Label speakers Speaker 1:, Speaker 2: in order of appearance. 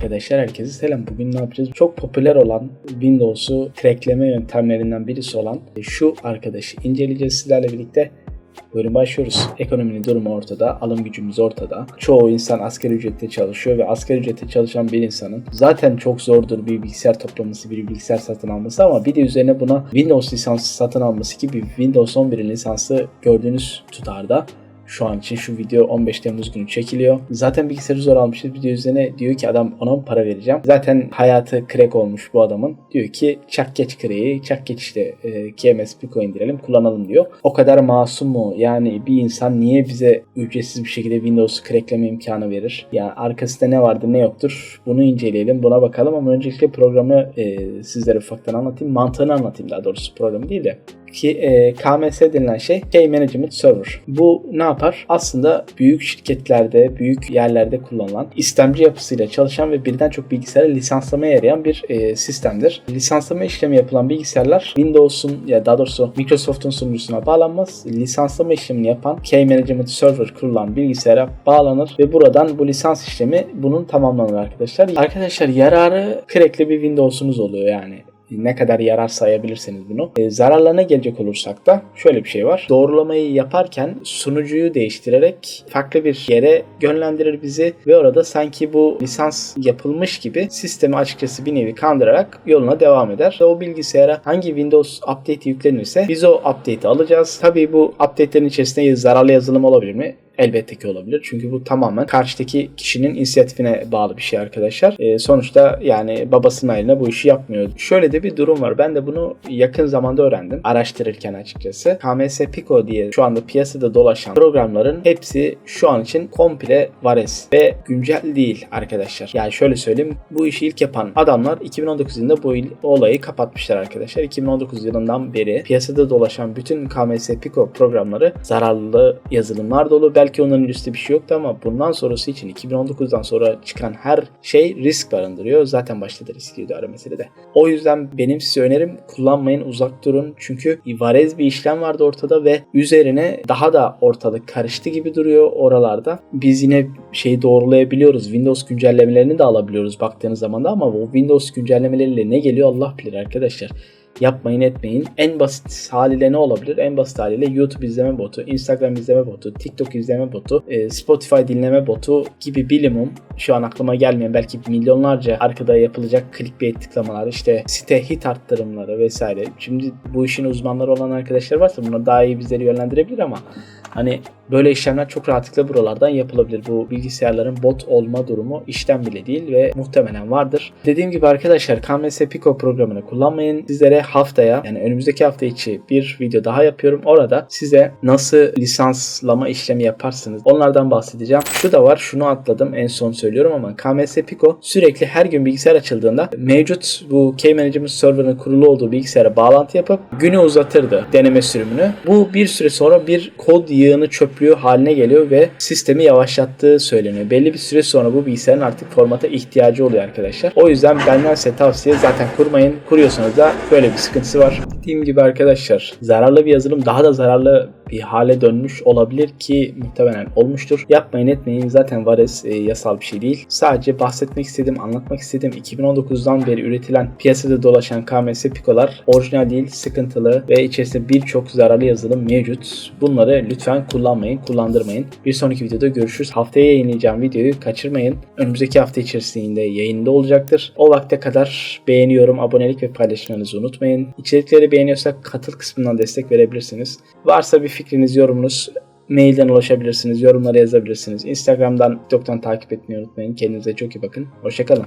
Speaker 1: Arkadaşlar herkese selam. Bugün ne yapacağız? Çok popüler olan Windows'u crackleme yöntemlerinden birisi olan şu arkadaşı inceleyeceğiz sizlerle birlikte. Buyurun başlıyoruz. Ekonominin durumu ortada, alım gücümüz ortada. Çoğu insan asgari ücretle çalışıyor ve asgari ücretle çalışan bir insanın zaten çok zordur bir bilgisayar toplaması, bir bilgisayar satın alması ama bir de üzerine buna Windows lisansı satın alması gibi Windows 11 lisansı gördüğünüz tutarda şu an için şu video 15 Temmuz günü çekiliyor. Zaten bilgisayarı zor almışız. Video üzerine diyor ki adam ona para vereceğim? Zaten hayatı crack olmuş bu adamın. Diyor ki çak geç crack'i, çak geç işte e, KMS Pico indirelim kullanalım diyor. O kadar masum mu? Yani bir insan niye bize ücretsiz bir şekilde Windows'u crackleme imkanı verir? Yani arkasında ne vardır ne yoktur? Bunu inceleyelim, buna bakalım ama öncelikle programı e, sizlere ufaktan anlatayım. Mantığını anlatayım daha doğrusu programı değil de ki e, KMS denilen şey Key Management Server. Bu ne yapar? Aslında büyük şirketlerde, büyük yerlerde kullanılan istemci yapısıyla çalışan ve birden çok bilgisayara lisanslamaya yarayan bir e, sistemdir. Lisanslama işlemi yapılan bilgisayarlar Windows'un ya daha doğrusu Microsoft'un sunucusuna bağlanmaz. Lisanslama işlemini yapan Key Management Server kurulan bilgisayara bağlanır ve buradan bu lisans işlemi bunun tamamlanır arkadaşlar. Arkadaşlar yararı crackli bir Windows'unuz oluyor yani ne kadar yarar sayabilirseniz bunu. E, zararlarına gelecek olursak da şöyle bir şey var. Doğrulamayı yaparken sunucuyu değiştirerek farklı bir yere yönlendirir bizi ve orada sanki bu lisans yapılmış gibi sistemi açıkçası bir nevi kandırarak yoluna devam eder. Ve o bilgisayara hangi Windows update yüklenirse biz o update'i alacağız. Tabii bu update'lerin içerisinde zararlı yazılım olabilir mi? Elbette ki olabilir. Çünkü bu tamamen karşıdaki kişinin inisiyatifine bağlı bir şey arkadaşlar. E, sonuçta yani babasının eline bu işi yapmıyor. Şöyle de bir durum var. Ben de bunu yakın zamanda öğrendim. Araştırırken açıkçası. KMS Pico diye şu anda piyasada dolaşan programların hepsi şu an için komple vares ve güncel değil arkadaşlar. Yani şöyle söyleyeyim. Bu işi ilk yapan adamlar 2019 yılında bu olayı kapatmışlar arkadaşlar. 2019 yılından beri piyasada dolaşan bütün KMS Pico programları zararlı yazılımlar dolu. Belki Belki onların üstü bir şey yoktu ama bundan sonrası için 2019'dan sonra çıkan her şey risk barındırıyor. Zaten başta da riskliydi ara meselede. O yüzden benim size önerim kullanmayın uzak durun. Çünkü varez bir işlem vardı ortada ve üzerine daha da ortalık karıştı gibi duruyor oralarda. Biz yine şeyi doğrulayabiliyoruz. Windows güncellemelerini de alabiliyoruz baktığınız zaman da ama bu Windows güncellemeleriyle ne geliyor Allah bilir arkadaşlar yapmayın etmeyin. En basit haliyle ne olabilir? En basit haliyle YouTube izleme botu, Instagram izleme botu, TikTok izleme botu, e, Spotify dinleme botu gibi bilimum şu an aklıma gelmeyen belki milyonlarca arkada yapılacak clickbait tıklamalar, işte site hit arttırımları vesaire. Şimdi bu işin uzmanları olan arkadaşlar varsa bunlar daha iyi bizleri yönlendirebilir ama hani Böyle işlemler çok rahatlıkla buralardan yapılabilir. Bu bilgisayarların bot olma durumu işten bile değil ve muhtemelen vardır. Dediğim gibi arkadaşlar KMS Pico programını kullanmayın. Sizlere haftaya yani önümüzdeki hafta içi bir video daha yapıyorum. Orada size nasıl lisanslama işlemi yaparsınız onlardan bahsedeceğim. Şu da var şunu atladım en son söylüyorum ama KMS Pico sürekli her gün bilgisayar açıldığında mevcut bu Key Management Server'ın kurulu olduğu bilgisayara bağlantı yapıp günü uzatırdı deneme sürümünü. Bu bir süre sonra bir kod yığını çöp yüklüyor haline geliyor ve sistemi yavaşlattığı söyleniyor. Belli bir süre sonra bu bilgisayarın artık formata ihtiyacı oluyor arkadaşlar. O yüzden benden size tavsiye zaten kurmayın. Kuruyorsanız da böyle bir sıkıntısı var. Dediğim gibi arkadaşlar zararlı bir yazılım daha da zararlı bir hale dönmüş olabilir ki muhtemelen olmuştur. Yapmayın etmeyin zaten Vares e, yasal bir şey değil. Sadece bahsetmek istedim, anlatmak istedim. 2019'dan beri üretilen piyasada dolaşan KMS Pico'lar orijinal değil, sıkıntılı ve içerisinde birçok zararlı yazılım mevcut. Bunları lütfen kullanmayın, kullandırmayın. Bir sonraki videoda görüşürüz. Haftaya yayınlayacağım videoyu kaçırmayın. Önümüzdeki hafta içerisinde yayında olacaktır. O vakte kadar beğeniyorum, abonelik ve paylaşmanızı unutmayın. İçerikleri beğeniyorsak katıl kısmından destek verebilirsiniz. Varsa bir fikriniz, yorumunuz mailden ulaşabilirsiniz, yorumlara yazabilirsiniz. Instagram'dan, TikTok'tan takip etmeyi unutmayın. Kendinize çok iyi bakın. Hoşçakalın.